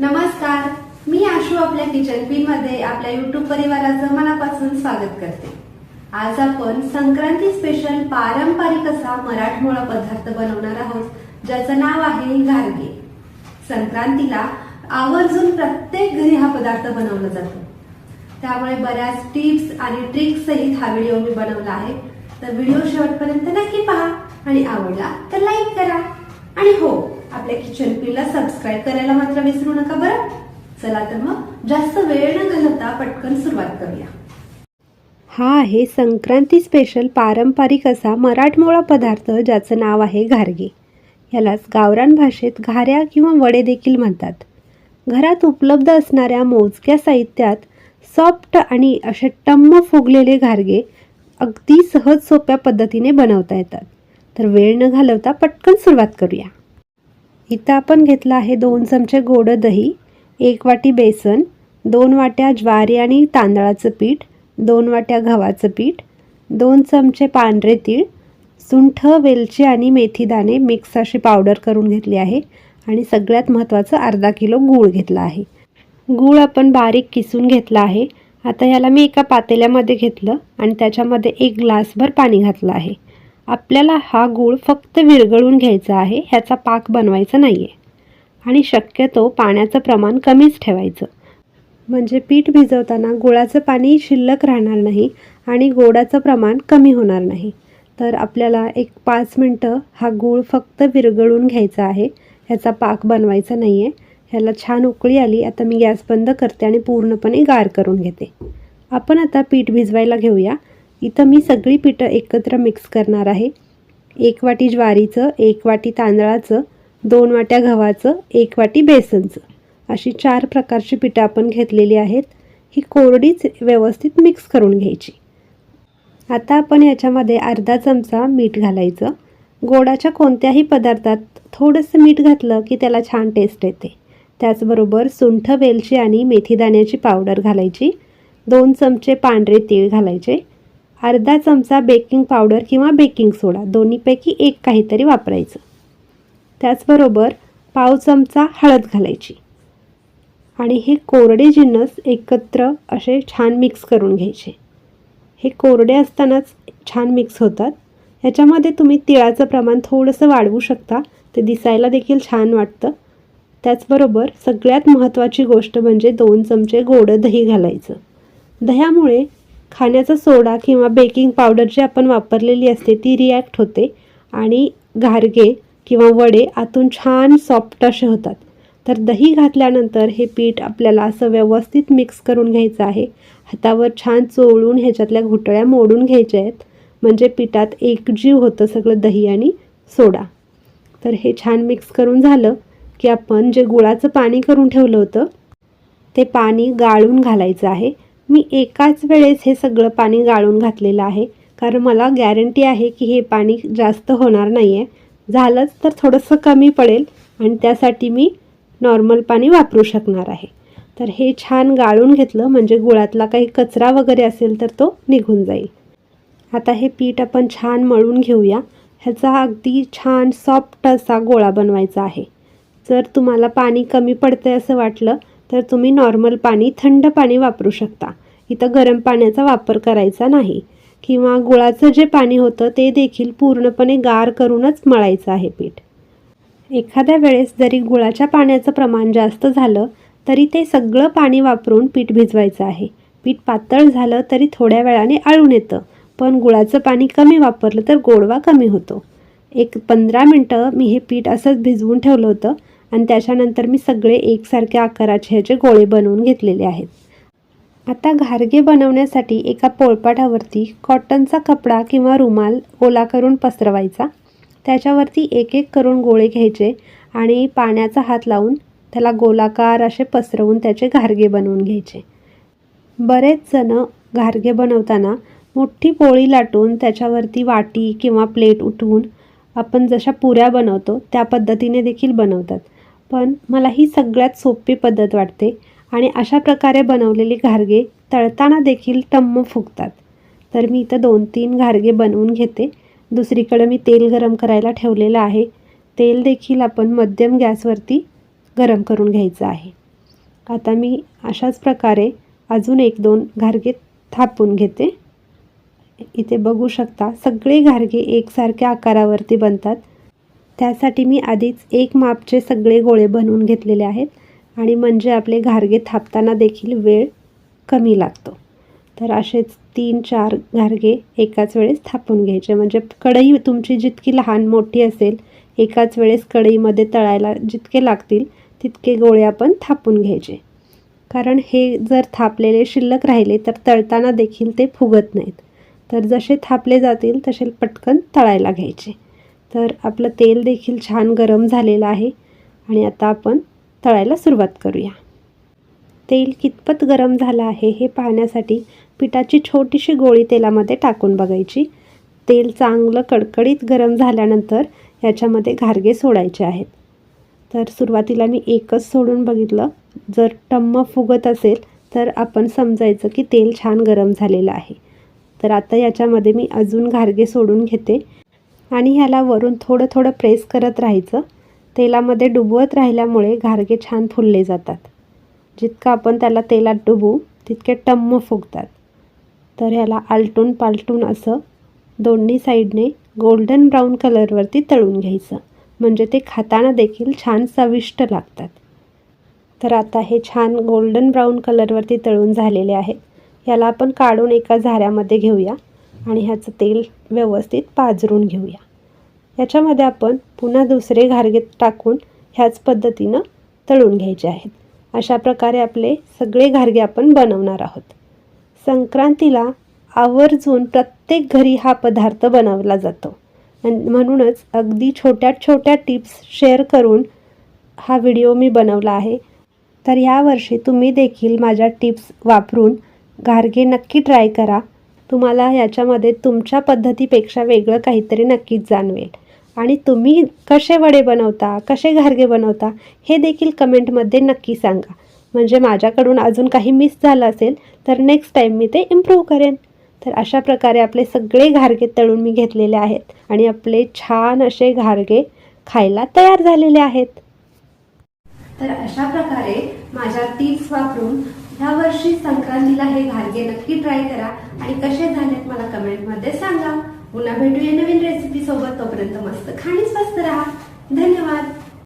नमस्कार मी आशू आपल्या किचन पिनमध्ये आपल्या युट्यूब परिवाराचं मनापासून स्वागत करते. आज आपण संक्रांती स्पेशल पारंपरिक असा मराठमोळा पदार्थ बनवणार आहोत ज्याचं नाव आहे घारगे. संक्रांतीला आवर्जून प्रत्येक घरी हा पदार्थ बनवला जातो. त्यामुळे बऱ्याच टिप्स आणि ट्रिक्स सहित हा व्हिडिओ मी बनवला आहे. तर व्हिडिओ शेवटपर्यंत नक्की पहा आणि आवडला तर लाईक करा. आणि हो आपल्या किचन पिनला सबस्क्राईब करायला मात्र विसरू नका बरं? चला तर मग जास्त वेळ न घालवता पटकन सुरुवात करूया. हा आहे संक्रांती स्पेशल पारंपरिक असा मराठमोळा पदार्थ ज्याचं नाव आहे घारगे. यालाच गावरान भाषेत घाऱ्या किंवा वडे देखील म्हणतात. घरात उपलब्ध असणाऱ्या मोजक्या साहित्यात सॉफ्ट आणि असे टम्म फुगलेले घारगे अगदी सहज सोप्या पद्धतीने बनवता येतात. तर वेळ न घालवता पटकन सुरुवात करूया. इथं आपण घेतलं आहे दोन चमचे गोडं दही एक वाटी बेसन दोन वाट्या ज्वारी आणि तांदळाचं पीठ दोन वाट्या गव्हाचं पीठ दोन चमचे पांढरे तीळ सुंठ वेलची आणि मेथीदाणे मिक्स अशी पावडर करून घेतली आहे आणि सगळ्यात महत्त्वाचं अर्धा किलो गूळ घेतला आहे. गूळ आपण बारीक किसून घेतला आहे. आता ह्याला मी एका पातेल्यामध्ये घेतलं आणि त्याच्यामध्ये एक ग्लासभर पाणी घातलं आहे. आपल्याला हा गूळ फक्त विरघळून घ्यायचा आहे ह्याचा पाक बनवायचा नाही आहे आणि शक्यतो पाण्याचं प्रमाण कमीच ठेवायचं. म्हणजे पीठ भिजवताना गुळाचं पाणी शिल्लक राहणार नाही आणि गोडाचं प्रमाण कमी होणार नाही. तर आपल्याला एक पाच मिनटं हा गूळ फक्त विरघळून घ्यायचा आहे ह्याचा पाक बनवायचा नाही आहे ह्याला छान उकळी आली आता मी गॅस बंद करते आणि पूर्णपणे गार करून घेते. आपण आता पीठ भिजवायला घेऊया. इथं मी सगळी पिठं एकत्र मिक्स करणार आहे. एक वाटी ज्वारीचं एक वाटी तांदळाचं दोन वाट्या गव्हाचं एक वाटी बेसनचं. अशी चार प्रकारची पिठं आपण घेतलेली आहेत. ही कोरडीच व्यवस्थित मिक्स करून घ्यायची. आता आपण याच्यामध्ये अर्धा चमचा मीठ घालायचं. गोडाच्या कोणत्याही पदार्थात थोडंसं मीठ घातलं की त्याला छान टेस्ट येते. त्याचबरोबर सुंठ वेलची आणि मेथीदाण्याची पावडर घालायची. दोन चमचे पांढरे तीळ घालायचे. अर्धा चमचा बेकिंग पावडर किंवा बेकिंग सोडा दोन्हीपैकी एक काहीतरी वापरायचं. त्याचबरोबर पाव चमचा हळद घालायची. आणि हे कोरडे जिन्नस एकत्र असे छान मिक्स करून घ्यायचे. हे कोरडे असतानाच छान मिक्स होतात. याच्यामध्ये तुम्ही तिळाचं प्रमाण थोडंसं वाढवू शकता. ते दिसायला देखील छान वाटतं. त्याचबरोबर सगळ्यात महत्त्वाची गोष्ट म्हणजे दोन चमचे गोडं दही घालायचं. दह्यामुळे खाण्याचा सोडा किंवा बेकिंग पावडर जी आपण वापरलेली असते ती रिॲक्ट होते. आणि घारगे किंवा वडे आतून छान सॉफ्ट असे होतात. तर दही घातल्यानंतर हे पीठ आपल्याला असं व्यवस्थित मिक्स करून घ्यायचं आहे. हातावर छान चोळून ह्याच्यातल्या घुटळ्या मोडून घ्यायच्या आहेत. म्हणजे पिठात एकजीव होतं सगळं दही आणि सोडा. तर हे छान मिक्स करून झालं की आपण जे गुळाचं पाणी करून ठेवलं होतं ते पाणी गाळून घालायचं आहे. मी एकाच वेळेस हे सगळं पाणी गाळून घातलेलं आहे. कारण मला गॅरंटी आहे की हे पाणी जास्त होणार नाही आहे झालंच तर थोडंसं कमी पडेल आणि त्यासाठी मी नॉर्मल पाणी वापरू शकणार आहे. तर हे छान गाळून घेतलं म्हणजे गुळातला काही कचरा वगैरे असेल तर तो निघून जाईल. आता हे पीठ आपण छान मळून घेऊया. ह्याचा अगदी छान सॉफ्ट असा गोळा बनवायचा आहे. जर तुम्हाला पाणी कमी पडतंय असं वाटलं तर तुम्ही नॉर्मल पाणी थंड पाणी वापरू शकता. इथं गरम पाण्याचा वापर करायचा नाही. किंवा गुळाचं जे पाणी होतं ते देखील पूर्णपणे गार करूनच मळायचं आहे पीठ. एखाद्या वेळेस जरी गुळाच्या पाण्याचं प्रमाण जास्त झालं तरी ते सगळं पाणी वापरून पीठ भिजवायचं आहे. पीठ पातळ झालं तरी थोड्या वेळाने आळून येतं. पण गुळाचं पाणी कमी वापरलं तर गोडवा कमी होतो. एक पंधरा मिनटं मी हे पीठ असंच भिजवून ठेवलं होतं. आणि त्याच्यानंतर मी सगळे एकसारख्या आकाराचे ह्याचे गोळे बनवून घेतलेले आहेत. आता घारगे बनवण्यासाठी एका पोळपाटावरती कॉटनचा कपडा किंवा रुमाल ओला करून पसरवायचा. त्याच्यावरती एक एक करून गोळे घ्यायचे आणि पाण्याचा हात लावून त्याला गोलाकार असे पसरवून त्याचे घारगे बनवून घ्यायचे. बरेच जण घारगे बनवताना मोठी पोळी लाटून त्याच्यावरती वाटी किंवा प्लेट उठवून आपण जशा पुऱ्या बनवतो त्या पद्धतीने देखील बनवतात. पण मला ही सगळ्यात सोपी पद्धत वाटते आणि अशा प्रकारे बनवलेली घारगे तळताना देखील टम्म फुगतात. तर मी इथं दोन तीन घारगे बनवून घेते. दुसरीकडं मी तेल गरम करायला ठेवलेलं आहे. तेल देखील आपण मध्यम गॅसवरती गरम करून घ्यायचं आहे. आता मी अशाच प्रकारे अजून एक दोन घारगे थापून घेते. इथे बघू शकता सगळे घारगे एकसारख्या आकारावरती बनतात. त्यासाठी मी आधीच एक मापचे सगळे गोळे बनवून घेतलेले आहेत. आणि म्हणजे आपले घारगे थापताना देखील वेळ कमी लागतो. तर असेच तीन चार घारगे एकाच वेळेस थापून घ्यायचे. म्हणजे कढई तुमची जितकी लहान मोठी असेल एकाच वेळेस कढईमध्ये तळायला जितके लागतील तितके गोळे आपण थापून घ्यायचे. कारण हे जर थापलेले शिल्लक राहिले तर तळताना देखील ते फुगत नाहीत. तर जसे थापले जातील तसे पटकन तळायला घ्यायचे. तर आपलं तेल देखील छान गरम झालेलं आहे आणि आता आपण तळायला सुरुवात करूया. तेल कितपत गरम झालं आहे हे पाहण्यासाठी पिठाची छोटीशी गोळी तेलामध्ये टाकून बघायची. तेल चांगलं कडकडीत गरम झाल्यानंतर याच्यामध्ये घारगे सोडायचे आहेत. तर सुरुवातीला मी एकच सोडून बघितलं. जर टम्म फुगत असेल तर आपण समजायचं की तेल छान गरम झालेलं आहे. तर आता याच्यामध्ये मी अजून घारगे सोडून घेते. आणि ह्याला वरून थोडं थोडं प्रेस करत राहायचं. तेलामध्ये डुबवत राहिल्यामुळे घारगे छान फुलले जातात. जितकं आपण त्याला तेलात डुबू तितके टम्म फुगतात. तर ह्याला आलटून पालटून असं दोन्ही साईडने गोल्डन ब्राऊन कलरवरती तळून घ्यायचं. म्हणजे ते खाताना देखील छान चविष्ट लागतात. तर आता हे छान गोल्डन ब्राऊन कलरवरती तळून झालेले आहे. याला आपण काढून एका झाऱ्यामध्ये घेऊया. आणि ह्याचं तेल व्यवस्थित पाजरून घेऊया. याच्यामध्ये आपण पुन्हा दुसरे घारगे टाकून ह्याच पद्धतीनं तळून घ्यायचे आहेत. अशा प्रकारे आपले सगळे घारगे आपण बनवणार आहोत. संक्रांतीला आवर्जून प्रत्येक घरी हा पदार्थ बनवला जातो. म्हणूनच अगदी छोट्या छोट्या टिप्स शेअर करून हा व्हिडिओ मी बनवला आहे. तर यावर्षी तुम्ही देखील माझ्या टिप्स वापरून घारगे नक्की ट्राय करा. तुम्हाला याच्यामध्ये तुमच्या पद्धतीपेक्षा वेगळं काहीतरी नक्कीच जाणवेल. आणि तुम्ही कसे वडे बनवता कसे घारगे बनवता हे देखील कमेंटमध्ये नक्की सांगा. म्हणजे माझ्याकडून अजून काही मिस झालं असेल तर नेक्स्ट टाईम मी ते इम्प्रूव्ह करेन. तर अशा प्रकारे आपले सगळे घारगे तळून मी घेतलेले आहेत आणि आपले छान असे घारगे खायला तयार झालेले आहेत. तर अशा प्रकारे माझ्या टिप्स वापरून ह्या वर्षी संक्रांतीला हे घारगे नक्की ट्राय करा आणि कसे झालेत मला कमेंटमध्ये सांगा. पुन्हा भेटूया नवीन रेसिपी सोबत. तोपर्यंत मस्त खाणी स्वस्त राहा. धन्यवाद.